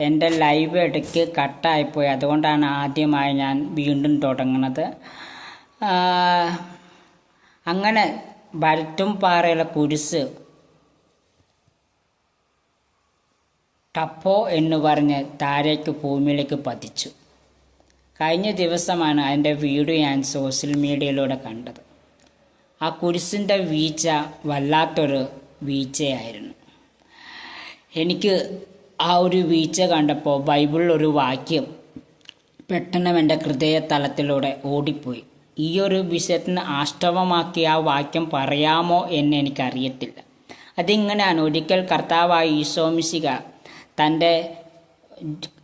എന്റെ ലൈവ് ഇടയ്ക്ക് കട്ടായിപ്പോയി. അതുകൊണ്ടാണ് ആദ്യമായി ഞാൻ വീണ്ടും തുടങ്ങുന്നത്. അങ്ങനെ വരറ്റും പാറയിലെ കുരിശ് ടപ്പോ എന്ന് പറഞ്ഞ് താരേക്ക് ഭൂമിയിലേക്ക് പതിച്ചു. കഴിഞ്ഞ ദിവസമാണ് അതിന്റെ വീഡിയോ ഞാൻ സോഷ്യൽ മീഡിയയിലൂടെ കണ്ടത്. ആ കുരിശിന്റെ വീഴ്ച വല്ലാത്തൊരു വീഴ്ചയായിരുന്നു. എനിക്ക് ആ ഒരു വീഴ്ച കണ്ടപ്പോൾ ബൈബിളിൽ ഒരു വാക്യം പെട്ടെന്ന് എന്റെ ഹൃദയ തലത്തിലൂടെ ഓടിപ്പോയി. ഈ ഒരു വിഷയത്തിന് ആഷ്ടവമാക്കി ആ വാക്യം പറയാമോ എന്ന് എനിക്കറിയത്തില്ല. അതിങ്ങനെയാണ് ഒരിക്കൽ കർത്താവായ ഈശോമിശിക തന്റെ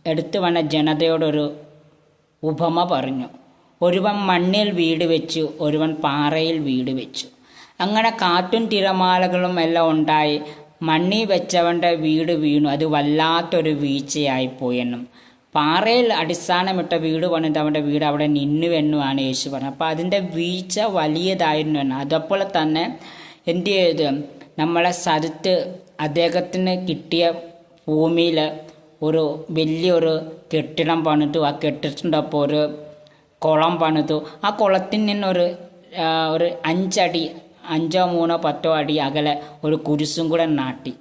എടുത്തു വന്ന ജനതയോടൊരു ഉപമ പറഞ്ഞു. ഒരുവൻ മണ്ണിൽ വീട് വെച്ചു ഒരുവൻ പാറയിൽ വീട് വെച്ചു. അങ്ങനെ കാറ്റും തിരമാലകളും എല്ലാം ഉണ്ടായി. മണ്ണി വെച്ചവന്റെ വീട് വീണു. അത് വല്ലാത്തൊരു വീഴ്ചയായി പോയെന്നും പാറയിൽ അടിസ്ഥാനമിട്ട വീട് പണിതവന്റെ വീട് അവിടെ നിന്നുവെന്നുമാണ് യേശു പറഞ്ഞത്. അപ്പോൾ അതിന്റെ വീഴ്ച വലിയതായിരുന്നു എന്ന്. അതുപോലെ തന്നെ എന്ത് ചെയ്ത്? നമ്മളെ സ്ഥലത്ത് അദ്ദേഹത്തിന് കിട്ടിയ ഭൂമിയിൽ ഒരു വലിയൊരു കെട്ടിടം പണിതു. ആ കെട്ടിടത്തിന്റെ ഒപ്പം ഒരു കുളം പണിതു. ആ കുളത്തിൽ നിന്നൊരു ഒരു അഞ്ചടി അഞ്ചോ മൂന്നോ പത്തോ അടി അകലെ ഒരു കുരിശും കൂടെ നാട്ടി.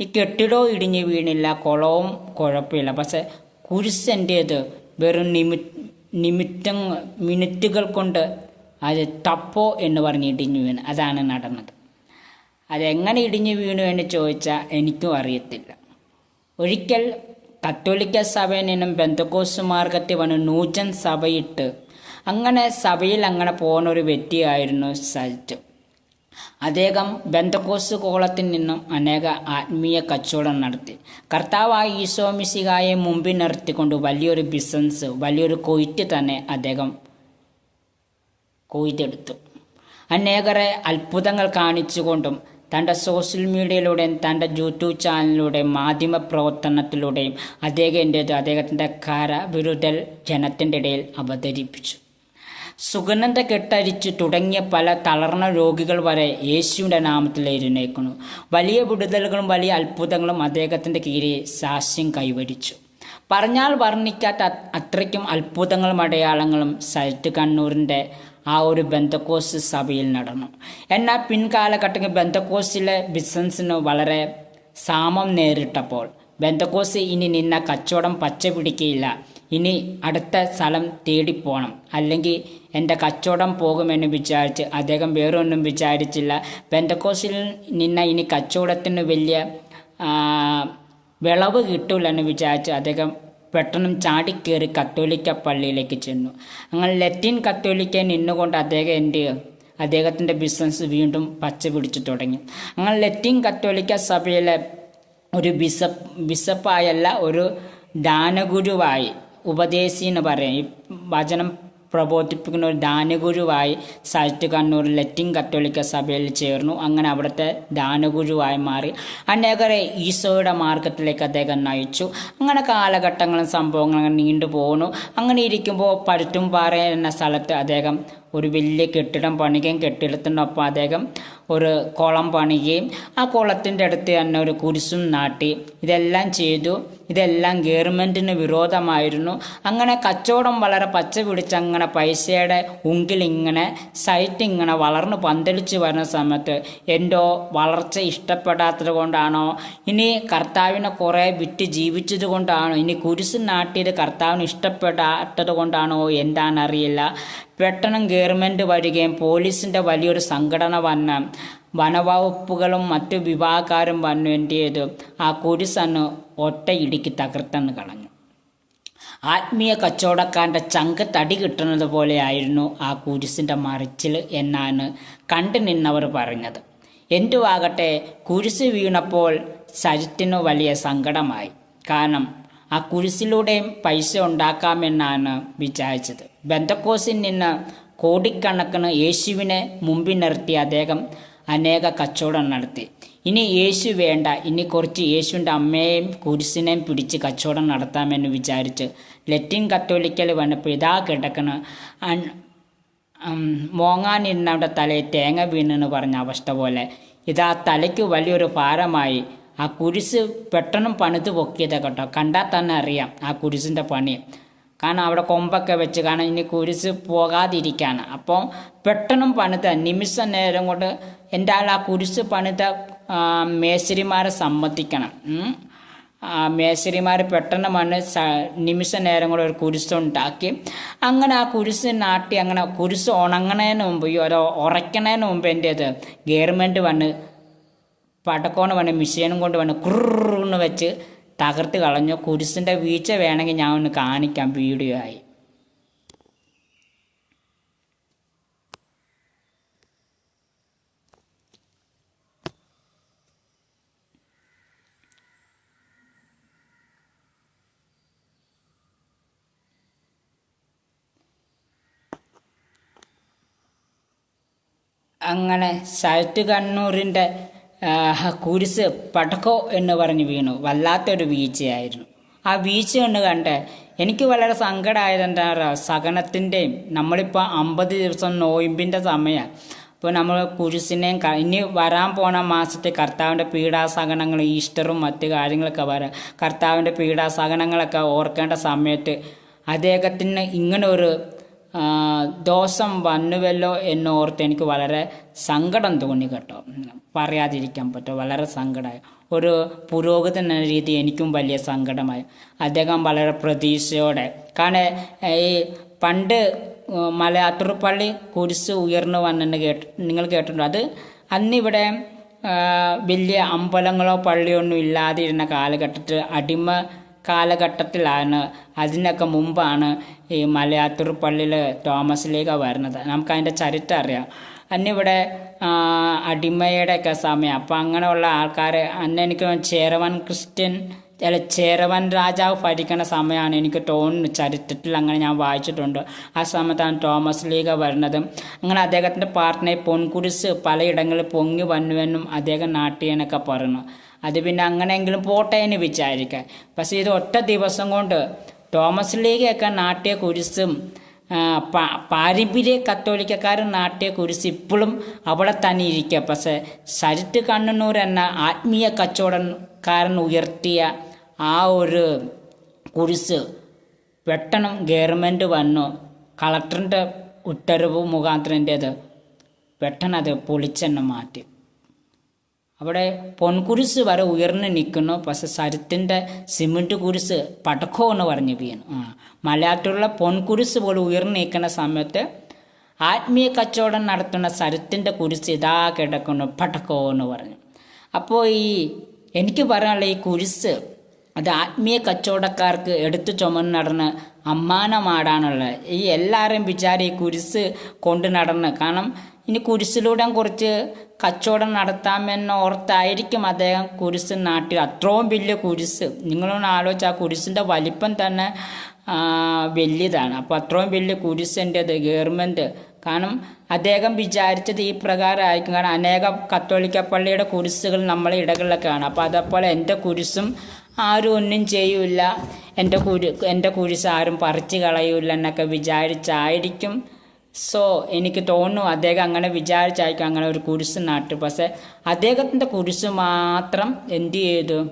ഈ കെട്ടിടവും ഇടിഞ്ഞ് വീണില്ല കുളവും കുഴപ്പമില്ല. പക്ഷെ കുരിശന്റേത് വെറും നിമി നിമിറ്റം മിനിറ്റുകൾ കൊണ്ട് അത് തപ്പോ എന്ന് പറഞ്ഞ് ഇടിഞ്ഞു വീണ്. അതാണ് നടന്നത്. അതെങ്ങനെ ഇടിഞ്ഞു വീണു എന്ന് ചോദിച്ചാൽ എനിക്കും അറിയത്തില്ല. ഒരിക്കൽ കത്തോലിക്ക സഭയിൽ നിന്നും ബന്ധക്കോസ് മാർഗത്തിൽ വന്ന് നൂജൻ സഭയിട്ട് അങ്ങനെ സഭയിൽ അങ്ങനെ പോകുന്ന ഒരു വ്യക്തിയായിരുന്നു സജിറ്റ് അദ്ദേഹം ബന്ധക്കോസ് കോളത്തിൽ നിന്നും അനേക ആത്മീയ കച്ചവടം നടത്തി. കർത്താവായ ഈശോമിശികായെ മുമ്പിൽ നിർത്തിക്കൊണ്ട് വലിയൊരു ബിസിനസ് വലിയൊരു കൊയ്റ്റ് തന്നെ അദ്ദേഹം കൊയ്തെടുത്തു. അനേകരെ അത്ഭുതങ്ങൾ കാണിച്ചുകൊണ്ടും തന്റെ സോഷ്യൽ മീഡിയയിലൂടെയും തന്റെ യൂട്യൂബ് ചാനലിലൂടെയും മാധ്യമ പ്രവർത്തനത്തിലൂടെയും അദ്ദേഹത്തിന്റെ അദ്ദേഹത്തിന്റെ കരവിരുതൽ ജനത്തിന്റെ ഇടയിൽ അവതരിപ്പിച്ചു. സുഗന്ധ കെട്ടരിച്ച് തുടങ്ങിയ പല തളർന്ന രോഗികൾ വരെ യേശുവിന്റെ നാമത്തിൽ എഴുന്നേക്കുന്നു വലിയ വിടുതലുകളും വലിയ അത്ഭുതങ്ങളും അദ്ദേഹത്തിന്റെ കീഴിൽ സാക്ഷ്യം കൈവരിച്ചു. പറഞ്ഞാൽ വർണിക്കാത്ത അത്രയ്ക്കും അത്ഭുതങ്ങളും അടയാളങ്ങളും സൈറ്റ് കണ്ണൂരിന്റെ ആ ഒരു ബന്ധക്കോസ് സഭയിൽ നടന്നു. എന്നാൽ പിൻകാലഘട്ടത്തിൽ ബന്ധക്കോസിലെ ബിസിനസ്സിന് വളരെ സാമം നേരിട്ടപ്പോൾ ബന്ധക്കോസ് ഇനി നിന്ന കച്ചവടം പച്ച പിടിക്കുകയില്ല ഇനി അടുത്ത സ്ഥലം തേടിപ്പോണം അല്ലെങ്കിൽ എന്റെ കച്ചവടം പോകുമെന്ന് വിചാരിച്ച് അദ്ദേഹം വേറൊന്നും വിചാരിച്ചില്ല. പെൻഡക്കോസിൽ നിന്ന ഇനി കച്ചവടത്തിന് വലിയ വിളവ് കിട്ടൂലെന്ന് വിചാരിച്ച് അദ്ദേഹം പെട്ടെന്ന് ചാടിക്കേറി കത്തോലിക്ക പള്ളിയിലേക്ക് ചെന്നു. അങ്ങനെ ലത്തീൻ കത്തോലിക്ക നിന്നുകൊണ്ട് അദ്ദേഹം എന്റെ അദ്ദേഹത്തിന്റെ ബിസിനസ് വീണ്ടും പച്ച പിടിച്ചു തുടങ്ങി. അങ്ങനെ ലത്തീൻ കത്തോലിക്ക സഭയിലെ ഒരു ബിഷപ്പ് ബിഷപ്പായല്ല ഒരു ദാനഗുരുവായി. ഉപദേശി എന്ന് പറയും. ഈ വചനം പ്രബോധിപ്പിക്കുന്ന ഒരു ദാനഗുരുവായി സൈറ്റ് കണ്ണൂർ ലറ്റിൻ കത്തോലിക്ക സഭയിൽ ചേർന്നു. അങ്ങനെ അവിടുത്തെ ദാനഗുരുവായി മാറി. അനേകരെ ഈശോയുടെ മാർഗത്തിലേക്ക് അദ്ദേഹം നയിച്ചു. അങ്ങനെ കാലഘട്ടങ്ങളും സംഭവങ്ങളും നീണ്ടു പോകുന്നു അങ്ങനെ ഇരിക്കുമ്പോൾ പരുത്തുംപാറ എന്ന സ്ഥലത്ത് അദ്ദേഹം ഒരു വലിയ കെട്ടിടം പണിയുകയും കെട്ടിടത്തിനൊപ്പം അദ്ദേഹം ഒരു കുളം പണിയുകയും ആ കുളത്തിന്റെ അടുത്ത് തന്നെ ഒരു കുരിശും നാട്ടി. ഇതെല്ലാം ചെയ്തു. ഇതെല്ലാം ഗവൺമെന്റിന് വിരോധമായിരുന്നു. അങ്ങനെ കച്ചവടം വളരെ പച്ച പിടിച്ച് അങ്ങനെ പൈസയുടെ ഉങ്കിലിങ്ങനെ സൈറ്റ് ഇങ്ങനെ വളർന്ന് പന്തലിച്ച് വരുന്ന സമയത്ത് എന്തോ വളർച്ച ഇഷ്ടപ്പെടാത്തത് കൊണ്ടാണോ ഇനി കർത്താവിനെ കുറേ വിറ്റ് ജീവിച്ചത് കൊണ്ടാണോ ഇനി കുരിശ് നാട്ടിയത് കർത്താവിന് ഇഷ്ടപ്പെടാത്തത് കൊണ്ടാണോ എന്താണെന്നറിയില്ല. പെട്ടെന്ന് ഗവൺമെന്റ് വരികയും പോലീസിന്റെ വലിയൊരു സംഘടന വന്ന് വനവകുപ്പുകളും മറ്റു വിഭാഗക്കാരും വന്നു എന്ത് ചെയ്തു? ആ കുരിശന്ന് ഒറ്റയിടിക്ക് തകർത്തെന്ന് കളഞ്ഞു. ആത്മീയ കച്ചവടക്കാരന്റെ ചങ്ക് തടി കിട്ടുന്നത് പോലെയായിരുന്നു ആ കുരിശിന്റെ മറിച്ചിൽ എന്നാണ് കണ്ടു നിന്നവർ പറഞ്ഞത്. എന്തുവാകട്ടെ കുരിശ് വീണപ്പോൾ സരിറ്റിന് വലിയ സങ്കടമായി. കാരണം ആ കുരിശിലൂടെയും പൈസ ഉണ്ടാക്കാമെന്നാണ് വിചാരിച്ചത്. ബന്ധക്കോസിൽ നിന്ന് കോടിക്കണക്കിന് യേശുവിനെ മുമ്പിൽ നിർത്തി അദ്ദേഹം അനേക കച്ചവടം നടത്തി. ഇനി യേശു വേണ്ട ഇനി കുറച്ച് യേശുവിന്റെ അമ്മയെയും കുരിശിനെയും പിടിച്ച് കച്ചവടം നടത്താമെന്ന് വിചാരിച്ച് ലറ്റിൻ കത്തോലിക്കൽ വന്നപ്പോൾ ഇതാ കിടക്കണ. മോങ്ങാനിരുന്നവരുടെ തലയിൽ തേങ്ങ വീണെന്ന് പറഞ്ഞ അവസ്ഥ പോലെ. ഇതാ തലയ്ക്ക് വലിയൊരു ഭാരമായി. ആ കുരിശ് പെട്ടെന്ന് പണിത് പൊക്കിയത് കേട്ടോ. കണ്ടാൽ തന്നെ അറിയാം ആ കുരിശിന്റെ പണി. കാരണം അവിടെ കൊമ്പൊക്കെ വെച്ച് കാരണം ഇനി കുരിശ് പോകാതിരിക്കുകയാണ് അപ്പോൾ പെട്ടെന്നും പണിത നിമിഷ നേരം കൊണ്ട് എന്റെ ആൾ ആ കുരിശ് പണിത മേശരിമാരെ സമ്മതിക്കണം. ആ മേശരിമാർ പെട്ടെന്ന് മണ്ണ് നിമിഷ നേരം കൂടെ ഒരു കുരിശുണ്ടാക്കി അങ്ങനെ ആ കുരിശ് നാട്ടി അങ്ങനെ കുരിശ് ഉണങ്ങണതിന് മുമ്പ് ഈ ഓരോ ഉറയ്ക്കണതിന് മുമ്പ് എന്റേത് ഗവൺമെന്റ് വന്ന് പടക്കോണ് വന്ന് മിഷീനും കൊണ്ട് വന്ന് കുറുന്ന് വെച്ച് തകർത്ത് കളഞ്ഞു. കുരിശിന്റെ വീഴ്ച വേണമെങ്കിൽ ഞാൻ ഒന്ന് കാണിക്കാം. വീഡിയോ ആയി. അങ്ങനെ സൈറ്റ് കണ്ണൂരിന്റെ കുരിശ് പടക്കോ എന്ന് പറഞ്ഞ് വീണു. വല്ലാത്തൊരു വീഴ്ചയായിരുന്നു. ആ വീഴ്ച ഒന്ന് കണ്ട് എനിക്ക് വളരെ സങ്കടമായത് എന്താ പറയുക സഹനത്തിന്റെയും നമ്മളിപ്പോൾ അമ്പത് ദിവസം നോയിമ്പിന്റെ സമയമാണ് അപ്പോൾ നമ്മൾ കുരിശിനെയും ഇനി വരാൻ പോണ മാസത്തെ കർത്താവിന്റെ പീഡാസഹനങ്ങൾ ഈസ്റ്ററും മറ്റു കാര്യങ്ങളൊക്കെ വരാം കർത്താവിന്റെ പീഡാസഹനങ്ങളൊക്കെ ഓർക്കേണ്ട സമയത്ത് അദ്ദേഹത്തിന് ഇങ്ങനൊരു ദോഷം വന്നുവല്ലോ എന്നോർത്ത് എനിക്ക് വളരെ സങ്കടം തോന്നി കേട്ടോ. പറയാതിരിക്കാൻ പറ്റോ വളരെ സങ്കടമായി ഒരു പുരോഗതി എന്ന രീതി എനിക്കും വലിയ സങ്കടമായി. അദ്ദേഹം വളരെ പ്രതീക്ഷയോടെ കാരണം ഈ പണ്ട് മലയാറ്റൂർപ്പള്ളി കുരിശ് ഉയർന്നു വന്നെന്ന് കേട്ട് നിങ്ങൾ കേട്ടിട്ടുണ്ടോ? അത് അന്നിവിടെ വലിയ അമ്പലങ്ങളോ പള്ളിയൊന്നും ഇല്ലാതിരുന്ന കാലഘട്ടത്തിൽ അടിമ കാലഘട്ടത്തിലാണ് അതിനൊക്കെ മുമ്പാണ് ഈ മലയാറ്റൂർ പള്ളിയിൽ തോമസ് ലീഗ വരുന്നത്. നമുക്കതിന്റെ ചരിത്രം അറിയാം. അന്നിവിടെ ഇവിടെ അടിമയുടെ ഒക്കെ സമയം. അപ്പം അങ്ങനെയുള്ള ആൾക്കാർ അന്ന് എനിക്ക് ചേരവൻ ക്രിസ്ത്യൻ അല്ല ചേരവൻ രാജാവ് ഭരിക്കുന്ന സമയമാണ് എനിക്ക് തോന്നുന്നു ചരിത്രത്തിൽ അങ്ങനെ ഞാൻ വായിച്ചിട്ടുണ്ട്. ആ സമയത്താണ് തോമസ് ലീഗ വരുന്നതും. അങ്ങനെ അദ്ദേഹത്തിന്റെ പാർട്ട്ണർ പൊൻകുരിശ് പലയിടങ്ങളിൽ പൊങ്ങി വന്നുവെന്നും അദ്ദേഹം നാട്ടിയെന്നൊക്കെ പറയുന്നു. അത് പിന്നെ അങ്ങനെയെങ്കിലും പോട്ടെ എന്ന് വിചാരിക്കാം. പക്ഷേ ഇത് ഒറ്റ ദിവസം കൊണ്ട് തോമസ് ലീഗൊക്കെ നാട്ടിയ കുരിശും പാരമ്പര്യ കത്തോലിക്കക്കാരൻ നാട്ടിയ കുരിശ് ഇപ്പോഴും അവിടെ തന്നെ ഇരിക്കുക പക്ഷേ സരിത്ത് കണ്ണനൂർ എന്ന ആത്മീയ കച്ചവടക്കാരൻ ഉയർത്തിയ ആ ഒരു കുരിശ് പെട്ടെന്ന് ഗവൺമെന്റ് വന്നു. കളക്ടറിന്റെ ഉത്തരവ് മുഖാന്തരന്റേത് പെട്ടെന്ന് അത് പൊളിച്ചെന്ന് മാറ്റി. അവിടെ പൊൻകുരിശ് വരെ ഉയർന്നു നിൽക്കുന്നു. പക്ഷെ സരത്തിന്റെ സിമെന്റ് കുരിശ് പടക്കോ എന്ന് പറഞ്ഞു വീണു. ആ മലയാറ്റൂരിലെ പൊൻകുരിശ് പോലെ ഉയർന്നു നിൽക്കുന്ന സമയത്ത് ആത്മീയ കച്ചവടം നടത്തുന്ന സരത്തിന്റെ കുരിശ് ഇതാ കിടക്കുന്നു. പടക്കോ എന്ന് പറഞ്ഞു. അപ്പോൾ ഈ എനിക്ക് പറയാനുള്ള ഈ കുരിശ് അത് ആത്മീയ കച്ചവടക്കാർക്ക് എടുത്തു ചുമന്ന് നടന്ന് അമ്മാനമാടാനുള്ളത് ഈ എല്ലാവരും വിചാരം ഈ കുരിശ് കൊണ്ട് നടന്ന്. കാരണം ഇനി കുരിശിലൂടെ കുറച്ച് കച്ചവടം നടത്താമെന്ന് ഓർത്തായിരിക്കും അദ്ദേഹം കുരിശ് നാട്ടിൽ. അത്രയും വലിയ കുരിശ്. നിങ്ങളൊന്ന് ആലോചിച്ച് ആ കുരിശിന്റെ വലിപ്പം തന്നെ വലിയതാണ്. അപ്പോൾ അത്രയും വലിയ കുരിശിന്റെത് ഗവൺമെന്റ്. കാരണം അദ്ദേഹം വിചാരിച്ചത് ഈ പ്രകാരമായിരിക്കും. കാരണം അനേക കത്തോലിക്ക പള്ളിയുടെ കുരിശുകൾ നമ്മളെ ഇടകളിലൊക്കെ ആണ് അപ്പോൾ അതേപോലെ എന്റെ കുരിശും ആരും ഒന്നും ചെയ്യൂല. എന്റെ കുരി എന്റെ കുരിശ് ആരും പറിച്ചു കളയൂല എന്നൊക്കെ വിചാരിച്ചായിരിക്കും സോ എനിക്ക് തോന്നുന്നു അദ്ദേഹം അങ്ങനെ വിചാരിച്ചായിരിക്കും അങ്ങനെ ഒരു കുരിശ് നാട്ടു. പക്ഷേ അദ്ദേഹത്തിന്റെ കുരിശ് മാത്രം എന്ത് ചെയ്തു?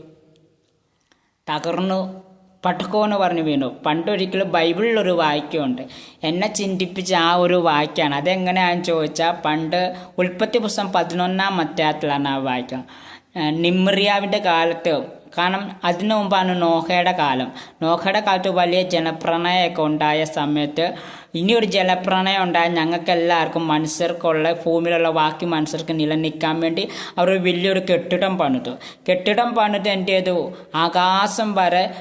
തകർന്നു. പട്ടക്കോ എന്ന് പറഞ്ഞു വീണു. പണ്ടൊരിക്കലും ബൈബിളിലൊരു വാക്യമുണ്ട്. എന്നെ ചിന്തിപ്പിച്ച ആ ഒരു വാക്യമാണ് അതെങ്ങനെയാണെന്ന് ചോദിച്ചാൽ പണ്ട് ഉൽപ്പത്തി പുസ്തകം പതിനൊന്നാം അധ്യായത്തിലാണ് ആ വാക്യം. നിമ്രിയാവിന്റെ കാലത്ത് കാരണം അതിനു മുമ്പാണ് നോഹയുടെ കാലം. നോഹയുടെ കാലത്ത് വലിയ ജനപ്രണയമൊക്കെ ഉണ്ടായ സമയത്ത് ഇനിയൊരു ജലപ്രളയം ഉണ്ടായാൽ ഞങ്ങൾക്ക് എല്ലാവർക്കും മനുഷ്യർക്കുള്ള ഭൂമിയിലുള്ള ബാക്കി മനുഷ്യർക്ക് നിലനിൽക്കാൻ വേണ്ടി അവർ വലിയൊരു കെട്ടിടം പണിതു. കെട്ടിടം പണിത് എന്റെ ചെയ്തു? ആകാശം വരെ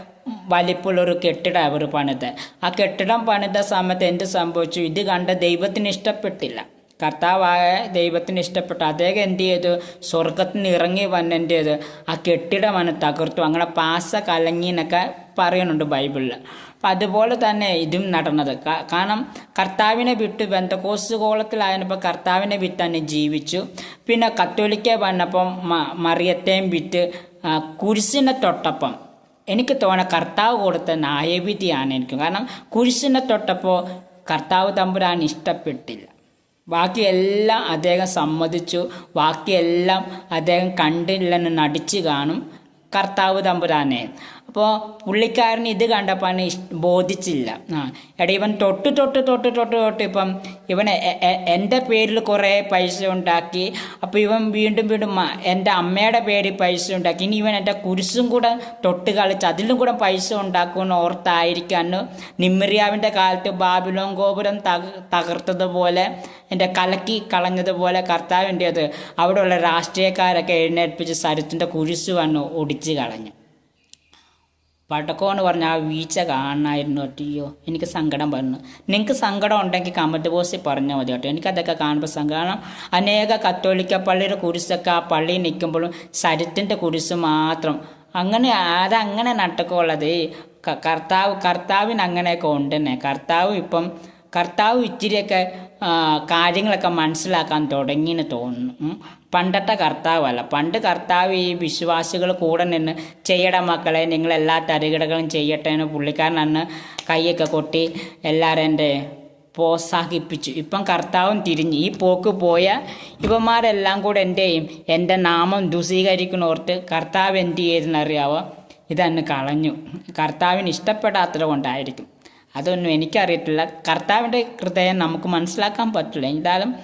വലിപ്പുള്ളൊരു കെട്ടിടം അവർ പണിത്. ആ കെട്ടിടം പണിത സമയത്ത് എന്ത് സംഭവിച്ചു? ഇത് കണ്ട ദൈവത്തിന് ഇഷ്ടപ്പെട്ടില്ല. കർത്താവായ ദൈവത്തിന് ഇഷ്ടപ്പെട്ടു. അദ്ദേഹം എന്ത് ചെയ്തു? സ്വർഗത്തിന് ഇറങ്ങി വന്ന് എന്ത് ചെയ്തു? ആ കെട്ടിടമാണ് തകർത്തു. അങ്ങനെ പാസ കലങ്ങി എന്നൊക്കെ പറയുന്നുണ്ട് ബൈബിളിൽ അപ്പം അതുപോലെ തന്നെ ഇതും നടന്നത്. കാരണം കർത്താവിനെ വിട്ട് ബന്ധക്കോസ് കോളത്തിലായപ്പോൾ കർത്താവിനെ വിട്ട് തന്നെ ജീവിച്ചു. പിന്നെ കത്തോലിക്ക വന്നപ്പം മറിയത്തെയും വിറ്റ് കുരിശിനെ തൊട്ടപ്പം എനിക്ക് തോന്നുന്ന കർത്താവ് കൊടുത്ത ന്യായവിധിയാണ് എനിക്ക് കാരണം കുരിശിനെ തൊട്ടപ്പോൾ കർത്താവ് തമ്പുരാൻ ഇഷ്ടപ്പെട്ടില്ല. ബാക്കിയെല്ലാം അദ്ദേഹം സമ്മതിച്ചു. ബാക്കിയെല്ലാം അദ്ദേഹം കണ്ടില്ലെന്ന് നടിച്ചു കാണും കർത്താവ് തമ്പുരാനെ. അപ്പോൾ പുള്ളിക്കാരന് ഇത് കണ്ടപ്പോൾ ബോധിച്ചില്ല. ആ എടാ ഇവൻ തൊട്ട് തൊട്ട് തൊട്ട് തൊട്ട് തൊട്ട് ഇപ്പം എ- എന്റെ പേരിൽ കുറേ പൈസ ഉണ്ടാക്കി അപ്പോൾ ഇവൻ വീണ്ടും വീണ്ടും എന്റെ അമ്മയുടെ പേരിൽ പൈസ ഉണ്ടാക്കി. ഇനി ഇവൻ എന്റെ കുരിശും കൂടെ തൊട്ട് കളിച്ച് അതിലും കൂടെ പൈസ ഉണ്ടാക്കുമെന്ന് ഓർത്തായിരിക്കാന്ന് നിമ്മറിയാവിന്റെ കാലത്ത് ബാബിലോൺ ഗോപുരം തക തകർത്തതുപോലെ എന്റെ കലക്കി കളഞ്ഞതുപോലെ കർത്താവിന്റേത് അവിടെയുള്ള രാഷ്ട്രീയക്കാരൊക്കെ എഴുന്നേൽപ്പിച്ച് സരത്തിന്റെ കുരിശ് വന്ന് ഒടിച്ച് കളഞ്ഞു. പടക്കോന്ന് പറഞ്ഞ ആ വീഴ്ച കാണണമായിരുന്നു അയ്യോ എനിക്ക് സങ്കടം പറഞ്ഞു നിങ്ങൾക്ക് സങ്കടം ഉണ്ടെങ്കിൽ കമന്റ് ബോക്സിൽ പറഞ്ഞാൽ മതി കേട്ടോ. എനിക്കതൊക്കെ കാണുമ്പോൾ സങ്കടം. അനേക കത്തോലിക്ക പള്ളിയുടെ കുരിശൊക്കെ ആ പള്ളിയിൽ നിൽക്കുമ്പോഴും ശരത്തിന്റെ കുരിശ് മാത്രം. അങ്ങനെ അതങ്ങനെ നട്ടക്കുള്ളത് കർത്താവ് കർത്താവിന് അങ്ങനെയൊക്കെ ഉണ്ടെന്നെ. കർത്താവ് ഇപ്പം കർത്താവ് ഇച്ചിരിയൊക്കെ കാര്യങ്ങളൊക്കെ മനസ്സിലാക്കാൻ തുടങ്ങിയെന്ന് തോന്നുന്നു. പണ്ടത്തെ കർത്താവല്ല. പണ്ട് കർത്താവ് ഈ വിശ്വാസികൾ കൂടെ നിന്ന് ചെയ്യട മക്കളെ നിങ്ങൾ എല്ലാ തരികിടകളും ചെയ്യട്ടെ എന്ന് പുള്ളിക്കാരൻ അന്ന് കൈയൊക്കെ കൊട്ടി എല്ലാവരും എന്റെ പ്രോത്സാഹിപ്പിച്ചു. ഇപ്പം കർത്താവും തിരിഞ്ഞ്. ഈ പോക്ക് പോയ ഇവന്മാരെല്ലാം കൂടെ എന്റെയും എന്റെ നാമം ദുസീകരിക്കണോർത്ത് കർത്താവ് എന്ത് ചെയ്തെന്നറിയാവോ ഇതന്ന് കളഞ്ഞു. കർത്താവിന് ഇഷ്ടപ്പെടാത്തത് കൊണ്ടായിരിക്കും. അതൊന്നും എനിക്കറിയത്തില്ല. കർത്താവിന്റെ ഹൃദയം നമുക്ക് മനസ്സിലാക്കാൻ പറ്റില്ല. എന്തായാലും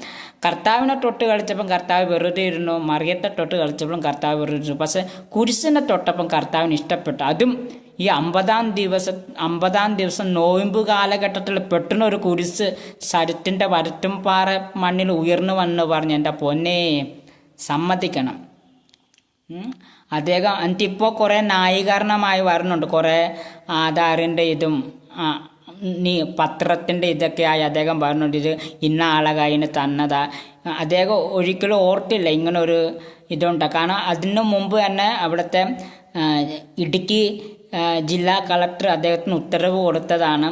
കർത്താവിനെ തൊട്ട് കളിച്ചപ്പം കർത്താവ് വെറുതെ ഇരുന്നു മറിയത്തെ തൊട്ട് കളിച്ചപ്പോഴും കർത്താവ് വെറുതെ ഇരുന്നു പക്ഷേ കുരിശിനെ തൊട്ടപ്പം കർത്താവിന് ഇഷ്ടപ്പെട്ടു. അതും ഈ അമ്പതാം ദിവസം അമ്പതാം ദിവസം നോയമ്പ് കാലഘട്ടത്തിൽ പെട്ടെന്ന് ഒരു കുരിശ് ശരത്തിന്റെ വരറ്റും പാറ മണ്ണിൽ ഉയർന്നു വന്നു പറഞ്ഞു എന്റെ പൊന്നെ സമ്മതിക്കണം. അദ്ദേഹം എനിക്കിപ്പോൾ കുറേ ന്യായീകരണമായി വരുന്നുണ്ട്. കുറേ ആധാറിന്റെ ഇതും നീ പത്രത്തിന്റെ ഇതൊക്കെയായി അദ്ദേഹം പറഞ്ഞുകൊണ്ട് ഇത് ഇന്ന ആളെ തന്നതാ. അദ്ദേഹം ഒരിക്കലും ഓർത്തില്ല ഇങ്ങനെ ഒരു ഇതുണ്ട്. കാരണം അതിനു മുമ്പ് തന്നെ അവിടുത്തെ ഇടുക്കി ജില്ലാ കളക്ടർ അദ്ദേഹത്തിന് ഉത്തരവ് കൊടുത്തതാണ്.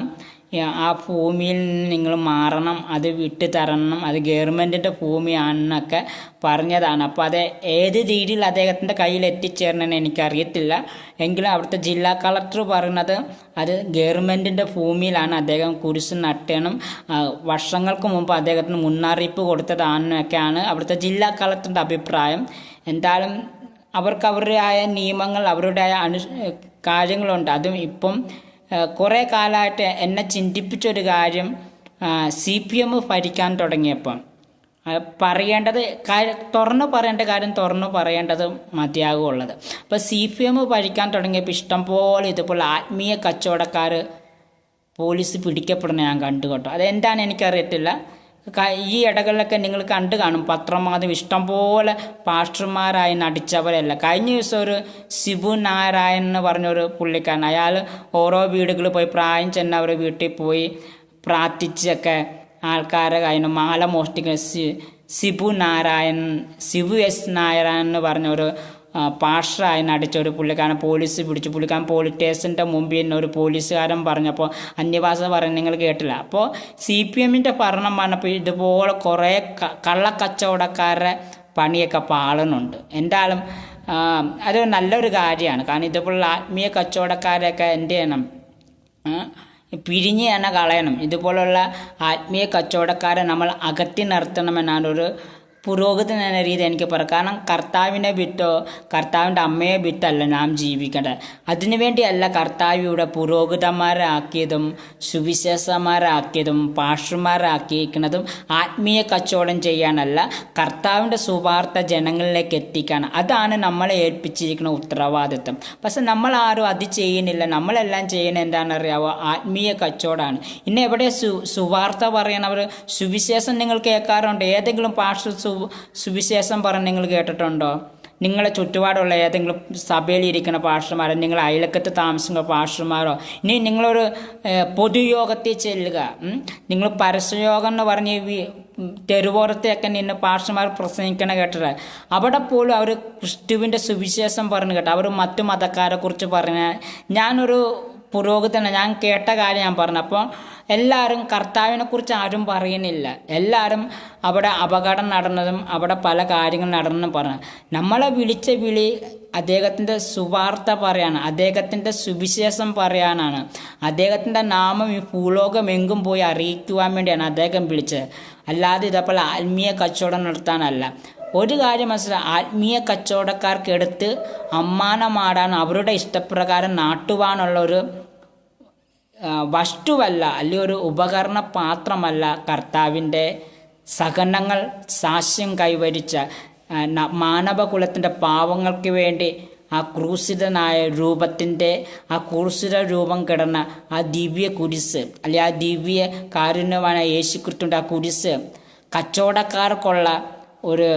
ആ ഭൂമിയിൽ നിന്ന് നിങ്ങൾ മാറണം അത് വിട്ട് തരണം അത് ഗവൺമെന്റിന്റെ ഭൂമിയാണെന്നൊക്കെ പറഞ്ഞതാണ്. അപ്പോൾ അത് ഏത് രീതിയിൽ അദ്ദേഹത്തിന്റെ കയ്യിൽ എത്തിച്ചേരണമെന്ന് എനിക്കറിയത്തില്ല. എങ്കിലും അവിടുത്തെ ജില്ലാ കളക്ടർ പറയുന്നത് അത് ഗവൺമെന്റിന്റെ ഭൂമിയിലാണ് അദ്ദേഹം കുരിശ് നട്ടണം. വർഷങ്ങൾക്ക് മുമ്പ് അദ്ദേഹത്തിന് മുന്നറിയിപ്പ് കൊടുത്തതാണെന്നൊക്കെയാണ് അവിടുത്തെ ജില്ലാ കളക്ടറിന്റെ അഭിപ്രായം. എന്തായാലും അവർക്ക് അവരുടേതായ നിയമങ്ങൾ അവരുടേതായ അനു കാര്യങ്ങളുണ്ട്. അതും ഇപ്പം കുറേ കാലമായിട്ട് എന്നെ ചിന്തിപ്പിച്ചൊരു കാര്യം സി പി എം ഭരിക്കാൻ തുടങ്ങിയപ്പം. പറയേണ്ടത് കാര്യം തുറന്നു പറയേണ്ട കാര്യം തുറന്നു പറയേണ്ടത് മതിയാകുള്ളത് അപ്പോൾ സി പി എം ഭരിക്കാൻ തുടങ്ങിയപ്പോൾ ഇഷ്ടംപോലെ ഇതുപോലെ ആത്മീയ കച്ചവടക്കാർ പോലീസ് പിടിക്കപ്പെടുന്ന ഞാൻ കണ്ടു കേട്ടോ. അതെന്താണ് എനിക്കറിയത്തില്ല. ഈ ഇടകളിലൊക്കെ നിങ്ങൾ കണ്ടു കാണും. പത്രമാധ്യമം ഇഷ്ടംപോലെ പാസ്റ്റർമാരായി നടിച്ചവരല്ല കഴിഞ്ഞ ദിവസം ഒരു ശിബു നാരായൺ എന്ന് പറഞ്ഞൊരു പുള്ളിക്കാരൻ അയാൾ ഓരോ വീടുകളിൽ പോയി പ്രായം ചെന്ന അവരുടെ വീട്ടിൽ പോയി പ്രാർത്ഥിച്ചൊക്കെ ആൾക്കാരെ കഴിഞ്ഞ. മാല മോഷ്ടിക്കുന്ന ശിബു നാരായൺ ശിവു എസ് നാരായൺ എന്ന് പറഞ്ഞൊരു ആ, പാസ്റ്ററായി നടിച്ച ഒരു പുള്ളിക്കാരൻ പോലീസ് പിടിച്ചു. പുള്ളിക്കാരൻ പോലീസ് സ്റ്റേഷന്റെ മുമ്പിൽ നിന്ന് ഒരു പോലീസുകാരൻ പറഞ്ഞപ്പോൾ അന്യഭാഷ പറഞ്ഞ് നിങ്ങൾ കേട്ടില്ല. അപ്പോൾ സി പി എമ്മിന്റെ ഭരണം പറഞ്ഞപ്പോൾ ഇതുപോലെ കുറേ കള്ളക്കച്ചവടക്കാരുടെ പണിയൊക്കെ പാളുന്നുണ്ട് എന്തായാലും അത് നല്ലൊരു കാര്യമാണ്. കാരണം ഇതുപോലുള്ള ആത്മീയ കച്ചവടക്കാരെയൊക്കെ എന്ത് ചെയ്യണം? പിരിഞ്ഞ് തന്നെ കളയണം. ഇതുപോലുള്ള ആത്മീയ കച്ചവടക്കാരെ നമ്മൾ അകറ്റി നിർത്തണമെന്നാണ് ഒരു പുരോഗതി എന്ന രീതി എനിക്ക് പറയാം. കാരണം കർത്താവിനെ വിട്ടോ കർത്താവിന്റെ അമ്മയെ വിട്ടല്ല നാം ജീവിക്കേണ്ടത്. അതിനുവേണ്ടിയല്ല കർത്താവ് ഇവിടെ പുരോഹിതന്മാരാക്കിയതും സുവിശേഷന്മാരാക്കിയതും പാഷന്മാരാക്കിയിരിക്കുന്നതും ആത്മീയ കച്ചവടം ചെയ്യാനല്ല കർത്താവിന്റെ സുവാർത്ത ജനങ്ങളിലേക്ക് എത്തിക്കാൻ അതാണ് നമ്മളെ ഏൽപ്പിച്ചിരിക്കുന്ന ഉത്തരവാദിത്വം. പക്ഷെ നമ്മൾ ആരും അത് ചെയ്യുന്നില്ല. നമ്മളെല്ലാം ചെയ്യുന്ന എന്താണെന്നറിയാവോ? ആത്മീയ കച്ചവടമാണ്. ഇന്ന് എവിടെ സു സുവാർത്ത പറയണവർ? സുവിശേഷം നിങ്ങൾ കേൾക്കാറുണ്ട്. ഏതെങ്കിലും സു സുവിശേഷം പറഞ്ഞ് നിങ്ങൾ കേട്ടിട്ടുണ്ടോ? നിങ്ങളെ ചുറ്റുപാടുള്ള ഏതെങ്കിലും സഭയിൽ ഇരിക്കുന്ന പാസ്റ്റർമാരോ നിങ്ങൾ അയലക്കത്ത് താമസിക്കുന്ന പാഷർമാരോ ഇനി നിങ്ങളൊരു പൊതുയോഗത്തിൽ ചെല്ലുക. നിങ്ങൾ പരസ്യയോഗം എന്ന് പറഞ്ഞ് തെരുവോറത്തെയൊക്കെ നിന്ന് പാഷർമാർ പ്രസംഗിക്കണ കേട്ടത് അവിടെ പോലും അവർ ക്രിസ്തുവിന്റെ സുവിശേഷം പറഞ്ഞു കേട്ടോ അവർ മറ്റു മതക്കാരെ കുറിച്ച് പറഞ്ഞ. ഞാനൊരു പുരോഗതന ഞാൻ കേട്ട കാര്യം ഞാൻ പറഞ്ഞു. അപ്പോൾ എല്ലാവരും കർത്താവിനെ കുറിച്ച് ആരും പറയുന്നില്ല. എല്ലാവരും അവിടെ അപകടം നടന്നതും അവിടെ പല കാര്യങ്ങൾ നടന്നെന്നും പറഞ്ഞു. നമ്മളെ വിളിച്ച വിളി അദ്ദേഹത്തിന്റെ സുവാർത്ത പറയാണ് അദ്ദേഹത്തിന്റെ സുവിശേഷം പറയാനാണ്. അദ്ദേഹത്തിന്റെ നാമം ഈ ഭൂലോകമെങ്കും പോയി അറിയിക്കുവാൻ വേണ്ടിയാണ് അദ്ദേഹം വിളിച്ചത്. അല്ലാതെ ഇതേപോലെ ആത്മീയ കച്ചവടം നടത്താനല്ല. ഒരു കാര്യം മനസ്സിലായി ആത്മീയ കച്ചവടക്കാർക്ക് എടുത്ത് അമ്മാനമാടാൻ അവരുടെ ഇഷ്ടപ്രകാരം നാട്ടുവാനുള്ള ഒരു വസ്തുവല്ല അല്ലെ ഒരു ഉപകരണ പാത്രമല്ല കർത്താവിന്റെ സഹനങ്ങൾ സാക്ഷ്യം കൈവരിച്ച മാനവകുലത്തിന്റെ പാവങ്ങൾക്ക് വേണ്ടി ആ ക്രൂശിതനായ രൂപത്തിന്റെ ആ ക്രൂശിത രൂപം കിടന്ന ആ ദിവ്യ കുരിശ് അല്ലെ ആ ദിവ്യ കാരുണ്യമായ യേശുക്രിസ്തുവിന്റെ ആ കുരിശ് കച്ചവടക്കാർക്കുള്ള ഒരു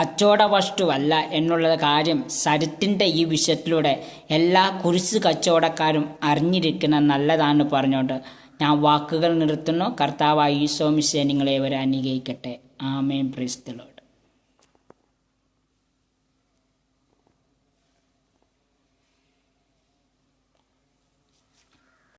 കച്ചവട വസ്തുവല്ല എന്നുള്ള കാര്യം സരിത്തിന്റെ ഈ വിഷയത്തിലൂടെ എല്ലാ കുരിശ് കച്ചവടക്കാരും അറിഞ്ഞിരിക്കുന്ന നല്ലതാണ് പറഞ്ഞുകൊണ്ട് ഞാൻ വാക്കുകൾ നിർത്തുന്നു. കർത്താവായ ഈശോമിശെ നിങ്ങളെ ഇവരെ അനുഗ്രഹിക്കട്ടെ. ആമേൻ. പ്രിസ്തലോ